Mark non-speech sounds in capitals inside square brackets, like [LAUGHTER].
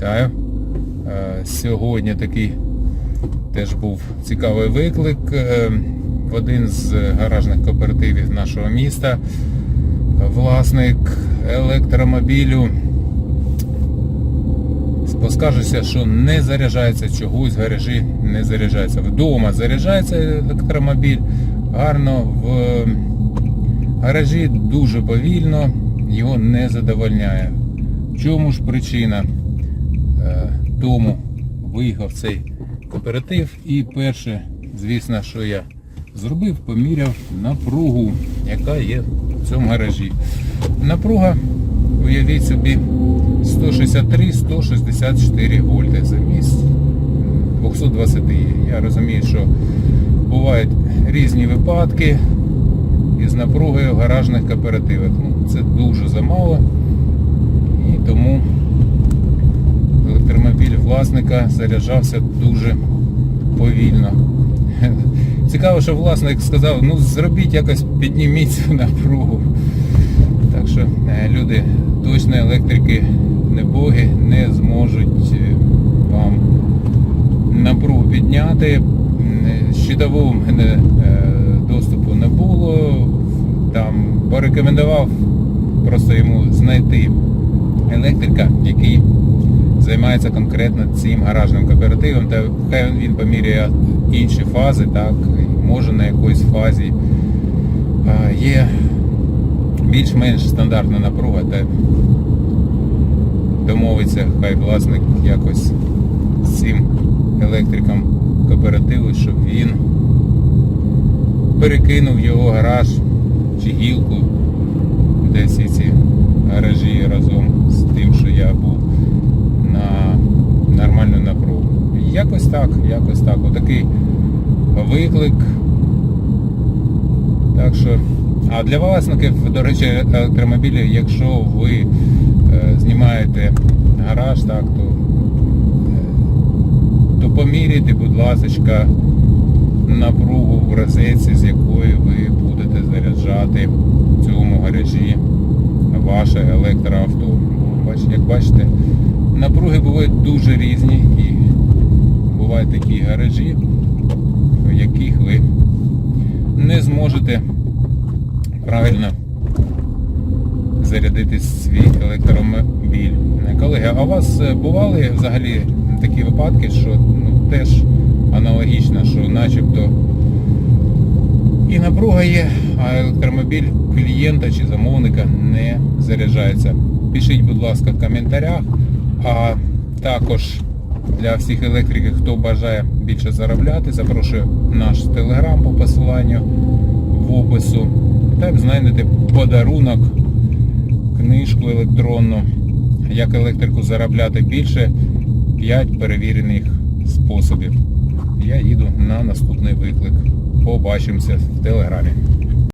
Вітаю. Е, Сьогодні такий теж був цікавий виклик е, в один з гаражних кооперативів нашого міста. Власник електромобілю поскаржився, що не заряджається чогось гаражі, не заряджається. Вдома заряджається електромобіль гарно, в гаражі дуже повільно, його не задовольняє. В чому ж причина? Тому виїхав цей кооператив і перше, звісно, що я зробив, поміряв напругу, яка є в цьому гаражі. Напруга, уявіть собі, 163-164 вольти замість 220. Я розумію, що бувають різні випадки із напругою в гаражних кооперативах. Ну, це дуже замало. І тому електромобіль власника заряджався дуже повільно. [LAUGHS] Цікаво, що власник сказав, ну зробіть якось підніміть [LAUGHS] напругу. Так що е, люди точно електрики не боги не зможуть е, вам напругу підняти. М, Щитового мене е, доступу не було. Там порекомендував просто йому знайти електрика, який займається конкретно цим гаражним кооперативом, та хай він поміряє інші фази, так, може на якоїсь фазі є більш-менш стандартна напруга, та домовиться, хай власник якось з цим електриком кооперативу, щоб він перекинув його гараж чи гілку, де всі ці гаражі разом з тим, що я був на нормальну напругу. Якось так, якось так. Отакий виклик. Так що, а для власників, до речі, електромобілів, якщо ви е, знімаєте гараж, так, то, е, то поміряйте, будь ласка, напругу в розетці, з якої ви будете заряджати в цьому гаражі ваше електроавто. Як бачите, напруги бувають дуже різні і бувають такі гаражі, в яких ви не зможете правильно зарядити свій електромобіль. Колеги, а у вас е, бували взагалі такі випадки, що ну, теж аналогічно, що начебто і напруга є, а електромобіль клієнта чи замовника не заряджається. Пишіть, будь ласка, в коментарях. А також для всіх електриків, хто бажає більше заробляти, запрошую наш телеграм по посиланню в опису. Там знайдете подарунок, книжку електронну, як електрику заробляти більше, 5 перевірених способів. Я їду на наступний виклик. Побачимося в телеграмі.